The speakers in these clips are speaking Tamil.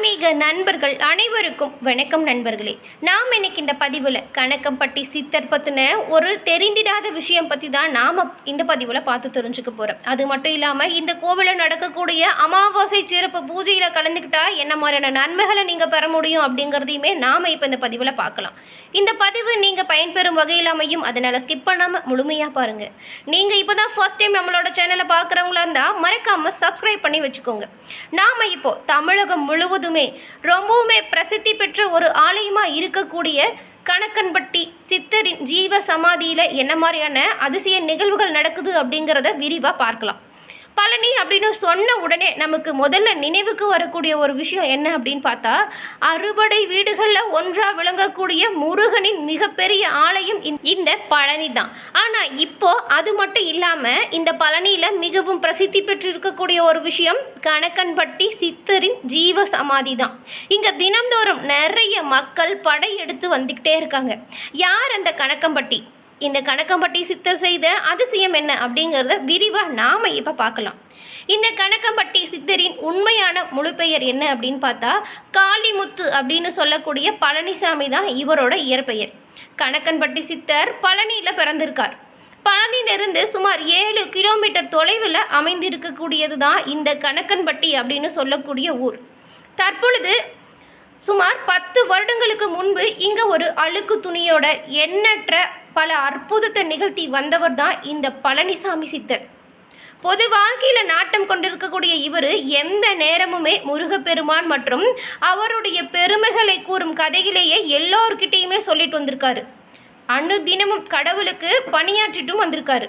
ஆன்மீக நண்பர்கள் அனைவருக்கும் வணக்கம் நண்பர்களே. நாம் இன்னைக்கு இந்த பதிவில் கணக்கம்பட்டி சித்தர் பற்றின ஒரு தெரிந்திடாத விஷயம் பற்றி தான் நாம் இந்த பதிவில் பார்த்து தெரிஞ்சுக்க போகிறோம் அது மட்டும் இல்லாமல் இந்த கோவிலில் நடக்கக்கூடிய அமாவாசை சிறப்பு பூஜையில் கலந்துக்கிட்டா என்ன மாதிரியான நன்மைகளை நீங்கள் பெற முடியும் அப்படிங்கிறதையுமே நாம் இப்போ இந்த பதிவில் பார்க்கலாம். இந்த பதிவு நீங்கள் பயன்பெறும் வகையில் அமையும். அதனால் ஸ்கிப் பண்ணாமல் முழுமையாக பாருங்கள் நீங்கள் இப்போ தான் ஃபர்ஸ்ட் டைம் நம்மளோட சேனலை பார்க்குறவங்களா இருந்தால் மறக்காமல் சப்ஸ்கிரைப் பண்ணி வச்சுக்கோங்க. நாம் இப்போ தமிழகம் முழுவதும் ரொம்பவுமே பிரசித்தி பெற்ற ஒரு ஆலயமாக இருக்கக்கூடிய கணக்கன்பட்டி சித்தரின் ஜீவ சமாதியில் என்ன மாதிரியான அதிசய நிகழ்வுகள் நடக்குது அப்படிங்கிறத விரிவாக பார்க்கலாம். பழனி அப்படின்னு சொன்ன உடனே நமக்கு முதல்ல நினைவுக்கு வரக்கூடிய ஒரு விஷயம் என்ன அப்படின்னு பார்த்தா அறுபடை வீடுகளில் ஒன்றாக விளங்கக்கூடிய முருகனின் மிகப்பெரிய ஆலயம் இந்த- இந்த பழனி தான். ஆனால் இப்போ அது மட்டும் இல்லாமல் இந்த பழனியில் மிகவும் பிரசித்தி பெற்றிருக்கக்கூடிய ஒரு விஷயம் கணக்கன்பட்டி சித்தரின் ஜீவ சமாதி தான். இங்கே தினந்தோறும் நிறைய மக்கள் படையெடுத்து வந்துக்கிட்டே இருக்காங்க. யார் அந்த கணக்கம்பட்டி இந்த கணக்கம்பட்டி சித்தர் செய்த அதிசயம் என்ன அப்படிங்கிறத விரிவாக நாம் இப்போ பார்க்கலாம். இந்த கணக்கம்பட்டி சித்தரின் உண்மையான முழுப்பெயர் என்ன அப்படின்னு பார்த்தா காளிமுத்து அப்படின்னு சொல்லக்கூடிய பழனிசாமி தான் இவரோட இயற்பெயர். கணக்கன்பட்டி சித்தர் பழனியில் பிறந்திருக்கார். பழனியிலிருந்து சுமார் ஏழு கிலோமீட்டர் தொலைவில் அமைந்திருக்கக்கூடியது தான் இந்த கணக்கன்பட்டி அப்படின்னு சொல்லக்கூடிய ஊர். தற்பொழுது சுமார் பத்து வருடங்களுக்கு முன்பு இங்கே ஒரு அழுக்கு துணியோட எண்ணற்ற பல அற்புதத்தை நிகழ்த்தி வந்தவர் தான் இந்த பழனிசாமி சித்தர். பொது வாழ்க்கையில் நாட்டம் கொண்டிருக்கக்கூடிய இவர் எந்த நேரமுமே முருகப்பெருமான் மற்றும் அவருடைய பெருமைகளை கூறும் கதையிலேயே எல்லோர்கிட்டேயுமே சொல்லிட்டு வந்திருக்காரு. அணு தினமும் கடவுளுக்கு பணியாற்றிட்டும் வந்திருக்காரு.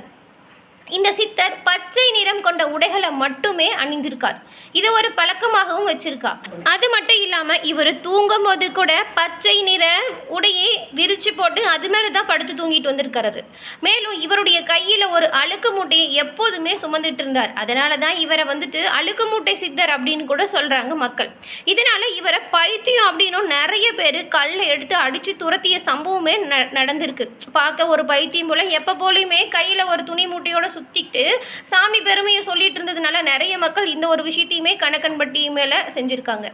இந்த சித்தர் பச்சை நிறம் கொண்ட உடைகளை மட்டுமே அணிந்திருக்கார். இது ஒரு பழக்கமாகவும் வச்சிருக்கா அது மட்டும் இல்லாம இவர் தூங்கும் போது கூட பச்சை நிற உடையை விரிச்சு போட்டு அது மேலே தான் படுத்து தூங்கிட்டு வந்திருக்காரு மேலும் இவருடைய கையில ஒரு அழுக்கு மூட்டையை எப்போதுமே சுமந்துட்டு இருந்தார். அதனால தான் இவரை வந்துட்டு அழுக்கு மூட்டை சித்தர் அப்படின்னு கூட சொல்றாங்க மக்கள். இதனால இவரை பைத்தியம் அப்படின்னும் நிறைய பேர் கல்லை எடுத்து அடிச்சு துரத்திய சம்பவமே ந- நடந்திருக்கு. பார்க்க ஒரு பைத்தியம் போல எப்போ போலையுமே கையில் ஒரு துணி மூட்டையோட சுற்றிட்டு சாமி பெருமையை சொல்லிட்டு இருந்ததுனால நிறைய மக்கள் இந்த ஒரு விஷயத்தையுமே கணக்கன்பட்டி மேலே செஞ்சுருக்காங்க.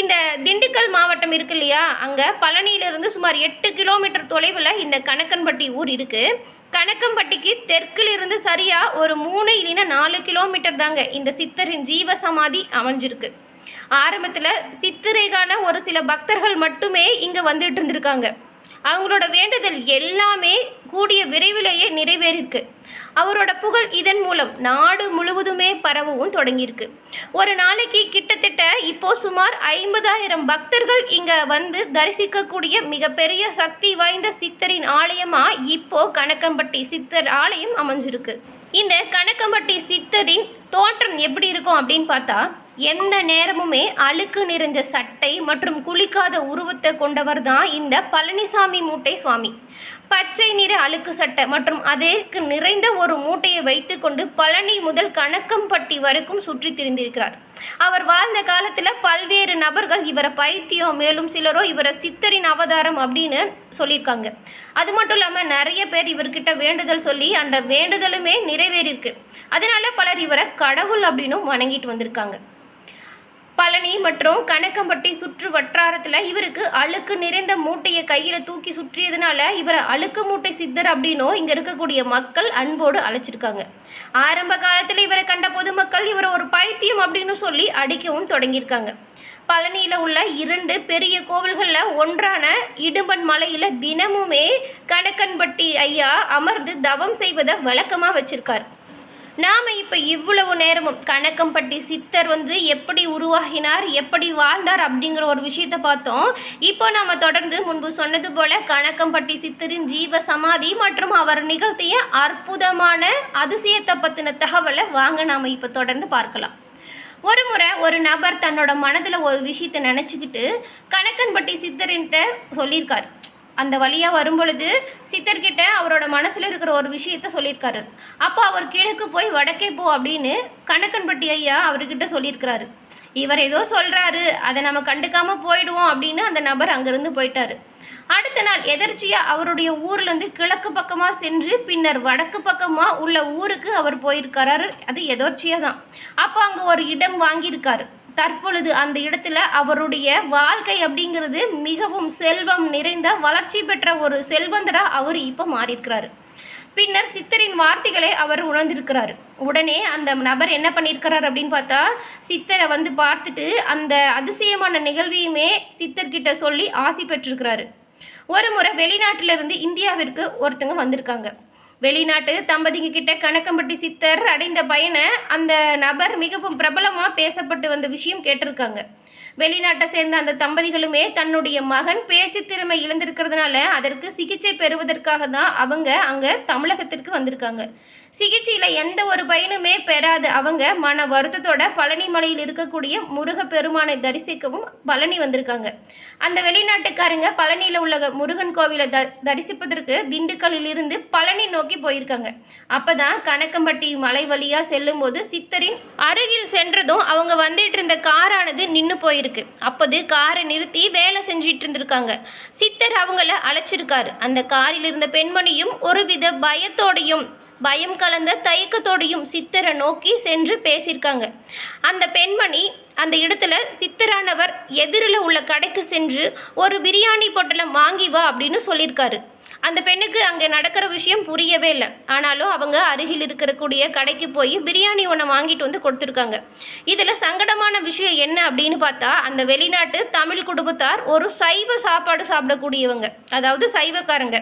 இந்த திண்டுக்கல் மாவட்டம் இருக்கு இல்லையா? அங்கே பழனியிலிருந்து சுமார் எட்டு கிலோமீட்டர் தொலைவில் இந்த கணக்கன்பட்டி ஊர் இருக்குது கணக்கம்பட்டிக்கு தெற்கில் இருந்து சரியாக ஒரு மூணு இல்லைன்னா நாலு கிலோமீட்டர் தாங்க இந்த சித்தரின் ஜீவ சமாதி அமைஞ்சிருக்கு. ஆரம்பத்தில் சித்திரைக்கான ஒரு சில பக்தர்கள் மட்டுமே இங்கே வந்துட்டு இருந்திருக்காங்க. அவங்களோட வேண்டுதல் எல்லாமே கூடிய விரைவிலேயே நிறைவேறிருக்கு அவரோட புகழ் இதன் மூலம் நாடு முழுவதுமே பரவவும் தொடங்கியிருக்கு. ஒரு நாளைக்கு கிட்டத்தட்ட இப்போ சுமார் ஐம்பதாயிரம் பக்தர்கள் இங்கே வந்து தரிசிக்கக்கூடிய மிகப்பெரிய சக்தி வாய்ந்த சித்தரின் ஆலயமாக இப்போ கணக்கம்பட்டி சித்தர் ஆலயம் அமைஞ்சிருக்கு. இந்த கணக்கம்பட்டி சித்தரின் தோற்றம் எப்படி இருக்கும் அப்படின்னு பார்த்தா எந்த நேரமுமே அழுக்கு நிறைஞ்ச சட்டை மற்றும் குளிக்காத உருவத்தை கொண்டவர் தான் இந்த பழனிசாமி மூட்டை சுவாமி. பச்சை நிற அழுக்கு சட்டை மற்றும் அதற்கு நிறைந்த ஒரு மூட்டையை வைத்துக்கொண்டு பழனி முதல் கணக்கம்பட்டி வரைக்கும் சுற்றி திரிந்திருக்கிறார். அவர் வாழ்ந்த காலத்தில் பல்வேறு நபர்கள் இவரை பைத்தியம் மேலும் சிலரோ இவரை சித்தரின் அவதாரம் அப்படின்னு சொல்லியிருக்காங்க. அது மட்டும் இல்லாமல் நிறைய பேர் இவர்கிட்ட வேண்டுதல் சொல்லி அந்த வேண்டுதலுமே நிறைவேறியிருக்கு. அதனால பலர் இவரை கடவுள் அப்படின்னும் வணங்கிட்டு வந்திருக்காங்க. பழனி மற்றும் கணக்கம்பட்டி சுற்று வட்டாரத்தில் இவருக்கு அழுக்கு நிறைந்த மூட்டையை கையில் தூக்கி சுற்றியதுனால இவரை அழுக்கு மூட்டை சித்தர் அப்படின்னும் இங்கே இருக்கக்கூடிய மக்கள் அன்போடு அழைச்சிருக்காங்க. ஆரம்ப காலத்தில் இவரை கண்ட பொதுமக்கள் இவரை ஒரு பைத்தியம் அப்படின்னு சொல்லி அடிக்கவும் தொடங்கியிருக்காங்க. பழனியில் உள்ள இரண்டு பெரிய கோவில்களில் ஒன்றான இடும்பன் மலையில் தினமுமே கணக்கன்பட்டி ஐயா அமர்ந்து தவம் செய்வதை வழக்கமாக வச்சுருக்கார். நாம் இப்போ இவ்வளவு நேரமும் கணக்கம்பட்டி சித்தர் வந்து எப்படி உருவாகினார் எப்படி வாழ்ந்தார் அப்படிங்கிற ஒரு விஷயத்தை பார்த்தோம். இப்போ நாம் தொடர்ந்து முன்பு சொன்னது போல கணக்கம்பட்டி சித்தரின் ஜீவ சமாதி மற்றும் அவர் நிகழ்த்திய அற்புதமான அதிசயத்தை பற்றின தகவலை வாங்க நாம் இப்போ தொடர்ந்து பார்க்கலாம். ஒரு முறை ஒரு நபர் தன்னோட மனதில் ஒரு விஷயத்தை நினச்சிக்கிட்டு கணக்கன்பட்டி சித்தரின்ட்ட சொல்லியிருக்கார். அந்த வழியாக வரும்பொழுது சித்தர்கிட்ட அவரோட மனசில் இருக்கிற ஒரு விஷயத்த சொல்லியிருக்காரு. அப்போ அவர் கிழக்கு போய் வடக்கே போ அப்படின்னு கணக்கன்பட்டி ஐயா அவர்கிட்ட சொல்லியிருக்கிறாரு. இவர் ஏதோ சொல்கிறாரு அதை நம்ம கண்டுக்காமல் போயிடுவோம் அப்படின்னு அந்த நபர் அங்கேருந்து போயிட்டார். அடுத்த நாள் எதர்ச்சியாக அவருடைய ஊர்லேருந்து கிழக்கு பக்கமாக சென்று பின்னர் வடக்கு பக்கமாக உள்ள ஊருக்கு அவர் போயிருக்காரு. அது எதர்ச்சியாக தான் அப்போ அங்கே ஒரு இடம் வாங்கியிருக்காரு. தற்பொழுது அந்த இடத்துல அவருடைய வாழ்க்கை அப்படிங்கிறது மிகவும் செல்வம் நிறைந்த வளர்ச்சி பெற்ற ஒரு செல்வந்தராக அவர் இப்போ மாறியிருக்கிறாரு. பின்னர் சித்தரின் வார்த்தைகளை அவர் உணர்ந்திருக்கிறார். உடனே அந்த நபர் என்ன பண்ணியிருக்கிறார் அப்படின்னு பார்த்தா சித்தரை வந்து பார்த்துட்டு அந்த அதிசயமான நிகழ்வையுமே சித்தர்கிட்ட சொல்லி ஆசி பெற்றிருக்கிறாரு. ஒரு முறை வெளிநாட்டிலிருந்து இந்தியாவிற்கு ஒருத்தங்க வந்திருக்காங்க. வெளிநாட்டு தம்பதிங்க கிட்ட கணக்கம்பட்டி சித்தர் அடைந்த பயனை அந்த நபர் மிகவும் பிரபலமாக பேசப்பட்டு வந்த விஷயம் கேட்டிருக்காங்க. வெளிநாட்டை சேர்ந்த அந்த தம்பதிகளுமே தன்னுடைய மகன் பேச்சு திறமை இழந்திருக்கிறதுனால அதற்கு சிகிச்சை பெறுவதற்காக தான் அவங்க அங்கே தமிழகத்திற்கு வந்திருக்காங்க. சிகிச்சையில் எந்த ஒரு பயனுமே பெறாது. அவங்க மன வருத்தத்தோட பழனி மலையில் இருக்கக்கூடிய முருக பெருமானை தரிசிக்கவும் பழனி வந்திருக்காங்க. அந்த வெளிநாட்டுக்காரங்க பழனியில் உள்ள முருகன் கோவிலை த தரிசிப்பதற்கு திண்டுக்கல்லில் இருந்து பழனி நோக்கி போயிருக்காங்க. அப்போ தான் கணக்கம்பட்டி மலை வழியாக செல்லும்போது சித்தரின் அருகில் சென்றதும் அவங்க வந்துட்டு இருந்த காரானது நின்று போயிருக்கு. அப்போது காரை நிறுத்தி வேலை செஞ்சிட்டு இருந்திருக்காங்க சித்தர் அவங்கள அழைச்சிருக்காரு. அந்த காரில் இருந்த பெண்மணியும் ஒருவித பயத்தோடையும் பயம் கலந்த தயக்கத்தோடையும் சித்தரை நோக்கி சென்று பேசியிருக்காங்க. அந்த பெண்மணி அந்த இடத்துல சித்தரானவர் எதிரில் உள்ள கடைக்கு சென்று ஒரு பிரியாணி பொட்டலம் வாங்கி வா அப்படின்னு சொல்லியிருக்காரு. அந்த பெண்ணுக்கு அங்கே நடக்கிற விஷயம் புரியவே இல்லை. ஆனாலும் அவங்க அருகில் இருக்கக்கூடிய கடைக்கு போய் பிரியாணி ஒன்று வாங்கிட்டு வந்து கொடுத்துருக்காங்க. இதில் சங்கடமான விஷயம் என்ன அப்படின்னு பார்த்தா அந்த வெளிநாட்டு தமிழ் குடும்பத்தார் ஒரு சைவ சாப்பாடு சாப்பிடக்கூடியவங்க. அதாவது சைவக்காரங்க.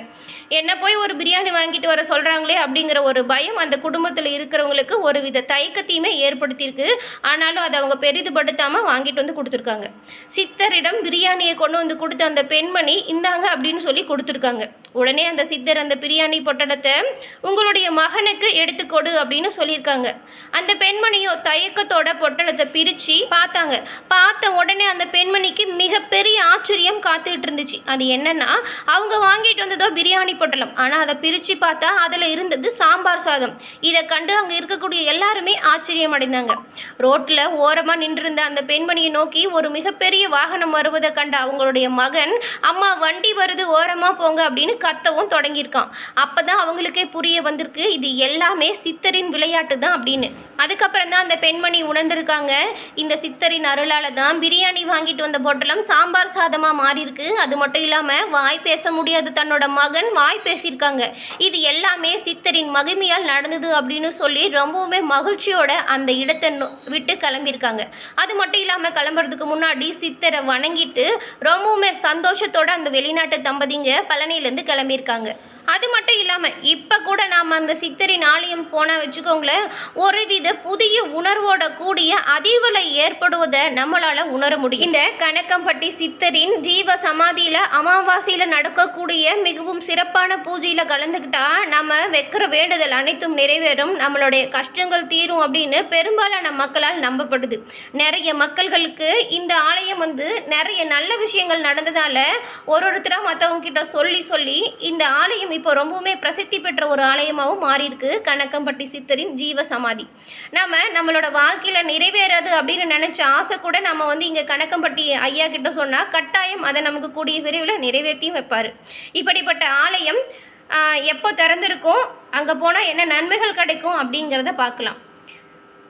என்ன போய் ஒரு பிரியாணி வாங்கிட்டு வர சொல்கிறாங்களே அப்படிங்கிற ஒரு பயம் அந்த குடும்பத்தில் இருக்கிறவங்களுக்கு ஒரு வித தயக்கத்தையுமே ஏற்படுத்தியிருக்கு. ஆனாலும் அதை அவங்க பெரிதுபடுத்தாமல் வாங்கிட்டு வந்து கொடுத்துருக்காங்க. சித்தரிடம் பிரியாணியை கொண்டு வந்து கொடுத்த அந்த பெண்மணி இந்தாங்க அப்படின்னு சொல்லி கொடுத்துருக்காங்க. உடனே அந்த சித்தர் அந்த பிரியாணி பொட்டடத்தை உங்களுடைய மகனுக்கு எடுத்துக்கொடு அப்படின்னு சொல்லியிருக்காங்க. அந்த பெண்மணியோ தயக்கத்தோட பொட்டலத்தை பிரித்து பார்த்தாங்க. பார்த்த உடனே அந்த பெண்மணிக்கு மிகப்பெரிய ஆச்சரியம் காத்துக்கிட்டு இருந்துச்சு. அது என்னன்னா அவங்க வாங்கிட்டு வந்ததோ பிரியாணி பொட்டலம். ஆனால் அதை பிரித்து பார்த்தா அதில் இருந்தது சாம்பார் சாதம். இதை கண்டு அங்கே இருக்கக்கூடிய எல்லாருமே ஆச்சரியம் அடைந்தாங்க. ரோட்டில் ஓரமாக நின்றிருந்த அந்த பெண்மணியை நோக்கி ஒரு மிகப்பெரிய வாகனம் வருவதை கண்ட அவங்களுடைய மகன் அம்மா வண்டி வருது ஓரமாக போங்க அப்படின்னு கத்தவும் தொடங்கியிருக்கான். அப்போ தான் அவங்களுக்கே புரிய வந்திருக்கு இது எல்லாமே சித்தரின் விளையாட்டு தான் அப்படின்னு. அதுக்கப்புறம் தான் அந்த பெண்மணி உணர்ந்திருக்காங்க இந்த சித்தரின் அருளால் தான் பிரியாணி வாங்கிட்டு வந்த பொட்டலம் சாம்பார் சாதமாக மாறியிருக்கு. அது மட்டும் இல்லாமல் வாய் பேச முடியாது தன்னோட மகன் வாய் பேசியிருக்காங்க. இது எல்லாமே சித்தரின் மகிமையால் நடந்தது அப்படின்னு சொல்லி ரொம்பவுமே மகிழ்ச்சியோட அந்த இடத்தை நோ- விட்டு கிளம்பியிருக்காங்க. அது மட்டும் இல்லாமல் கிளம்புறதுக்கு முன்னாடி சித்தரை வணங்கிட்டு ரொம்பவுமே சந்தோஷத்தோட அந்த வெளிநாட்டு தம்பதிங்க பழனியிலேருந்து கிளம்பியிருக்காங்க. அது மட்டும் இல்லாமல் இப்போ கூட நாம் அந்த சித்தரின் ஆலயம் போனால் வச்சுக்கோங்களேன் ஒருவித புதிய உணர்வோட கூடிய அதிர்வலை ஏற்படுவதை நம்மளால் உணர முடியும். இந்த கணக்கம்பட்டி சித்தரின் ஜீவ சமாதியில் அமாவாசையில் நடக்கக்கூடிய மிகவும் சிறப்பான பூஜையில் கலந்துக்கிட்டா நம்ம வைக்கிற வேண்டுதல் அனைத்தும் நிறைவேறும். நம்மளுடைய கஷ்டங்கள் தீரும் அப்படின்னு பெரும்பாலான மக்களால் நம்பப்படுது. நிறைய மக்கள்களுக்கு இந்த ஆலயம் வந்து நிறைய நல்ல விஷயங்கள் நடந்ததால ஒரு ஒருத்தராக மற்றவங்க கிட்ட சொல்லி சொல்லி இந்த ஆலயம் இப்போ ரொம்பவுமே பிரசித்தி பெற்ற ஒரு ஆலயமாகவும் மாறியிருக்கு. கணக்கம்பட்டி சித்தரின் ஜீவ சமாதி நம்ம நம்மளோட வாழ்க்கையில் நிறைவேறாது அப்படின்னு நினச்ச ஆசை கூட நம்ம வந்து இங்கே கணக்கம்பட்டி ஐயா கிட்ட சொன்னால் கட்டாயம் அதை நமக்கு கூடிய விரைவில் நிறைவேற்றியும் வைப்பார். இப்படிப்பட்ட ஆலயம் எப்போ திறந்திருக்கும் அங்கே போனால் என்ன நன்மைகள் கிடைக்கும் அப்படிங்கிறத பார்க்கலாம்.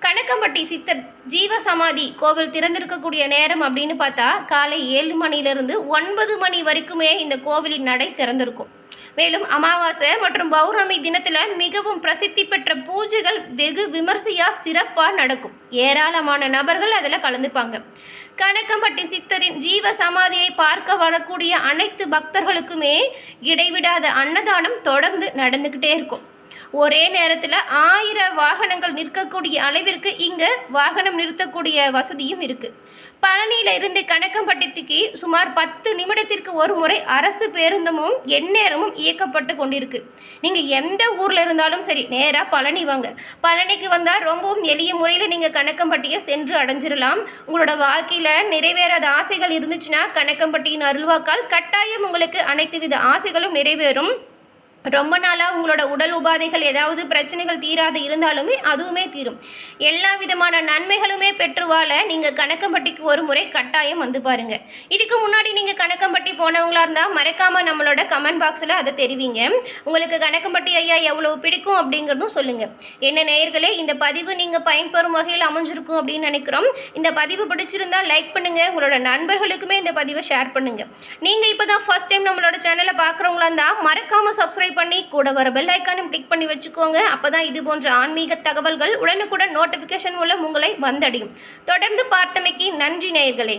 கணக்கம்பட்டி சித்தர் ஜீவ சமாதி கோவில் திறந்திருக்கக்கூடிய நேரம் அப்படின்னு பார்த்தா காலை ஏழு மணிலிருந்து ஒன்பது மணி வரைக்குமே இந்த கோவிலின் நடை திறந்திருக்கும். மேலும் அமாவாசை மற்றும் பௌர்ணமி தினத்தில் மிகவும் பிரசித்தி பெற்ற பூஜைகள் வெகு விமர்சையாக சிறப்பாக நடக்கும். ஏராளமான நபர்கள் அதில் கலந்துப்பாங்க. கணக்கம்பட்டி சித்தரின் ஜீவ சமாதியை பார்க்க வரக்கூடிய அனைத்து பக்தர்களுக்குமே இடைவிடாத அன்னதானம் தொடர்ந்து நடந்துக்கிட்டே இருக்கும். ஒரே நேரத்தில் ஆயிரம் வாகனங்கள் நிற்கக்கூடிய அளவிற்கு இங்கே வாகனம் நிறுத்தக்கூடிய வசதியும் இருக்குது பழனியில் இருந்து கணக்கம்பட்டிக்கு சுமார் பத்து நிமிடத்திற்கு ஒரு முறை அரசு பேருந்தமும் எந்நேரமும் இயக்கப்பட்டு கொண்டிருக்கு. நீங்கள் எந்த ஊரில் இருந்தாலும் சரி நேராக பழனி வாங்க. பழனிக்கு வந்தால் ரொம்பவும் எளிய முறையில் நீங்கள் கணக்கம்பட்டியை சென்று அடைஞ்சிடலாம் உங்களோட வாழ்க்கையில் நிறைவேறாத ஆசைகள் இருந்துச்சுன்னா கணக்கம்பட்டியின் அருள்வாக்கால் கட்டாயம் உங்களுக்கு அனைத்து வித ஆசைகளும் நிறைவேறும். ரொம்ப நாளாக உங்களோட உடல் உபாதைகள் ஏதாவது பிரச்சனைகள் தீராது இருந்தாலுமே அதுவுமே தீரும். எல்லா விதமான நன்மைகளுமே பெற்று வாழ நீங்கள் கணக்கம்பட்டிக்கு ஒரு முறை கட்டாயம் வந்து பாருங்கள் இதுக்கு முன்னாடி நீங்கள் கணக்கம்பட்டி போனவங்களாக இருந்தால் மறக்காமல் நம்மளோட கமெண்ட் பாக்ஸில் அதை தெரிவிங்க. உங்களுக்கு கணக்கம்பட்டி ஐயா எவ்வளோ பிடிக்கும் அப்படிங்கிறதும் சொல்லுங்கள் என்ன நேயர்களே இந்த பதிவு நீங்கள் பயன்பெறும் வகையில் அமைஞ்சிருக்கும் அப்படின்னு நினைக்கிறோம். இந்த பதிவு பிடிச்சிருந்தா லைக் பண்ணுங்கள் உங்களோட நண்பர்களுக்குமே இந்த பதிவை ஷேர் பண்ணுங்கள் நீங்கள் இப்போ தான் ஃபர்ஸ்ட் டைம் நம்மளோட சேனலை பார்க்குறவங்களா இருந்தால் மறக்காமல் சப்ஸ்கிரைப் பண்ணி கூட வர பெல் ஐக்கானும் கிளிக் பண்ணி வச்சுக்கோங்க. அப்போ தான் இது போன்ற ஆன்மீக தகவல்கள் உடனுக்குடன் நோட்டிஃபிகேஷன் மூலம் உங்களை வந்தடையும். தொடர்ந்து பார்த்தமைக்கு நன்றி நேயர்களே.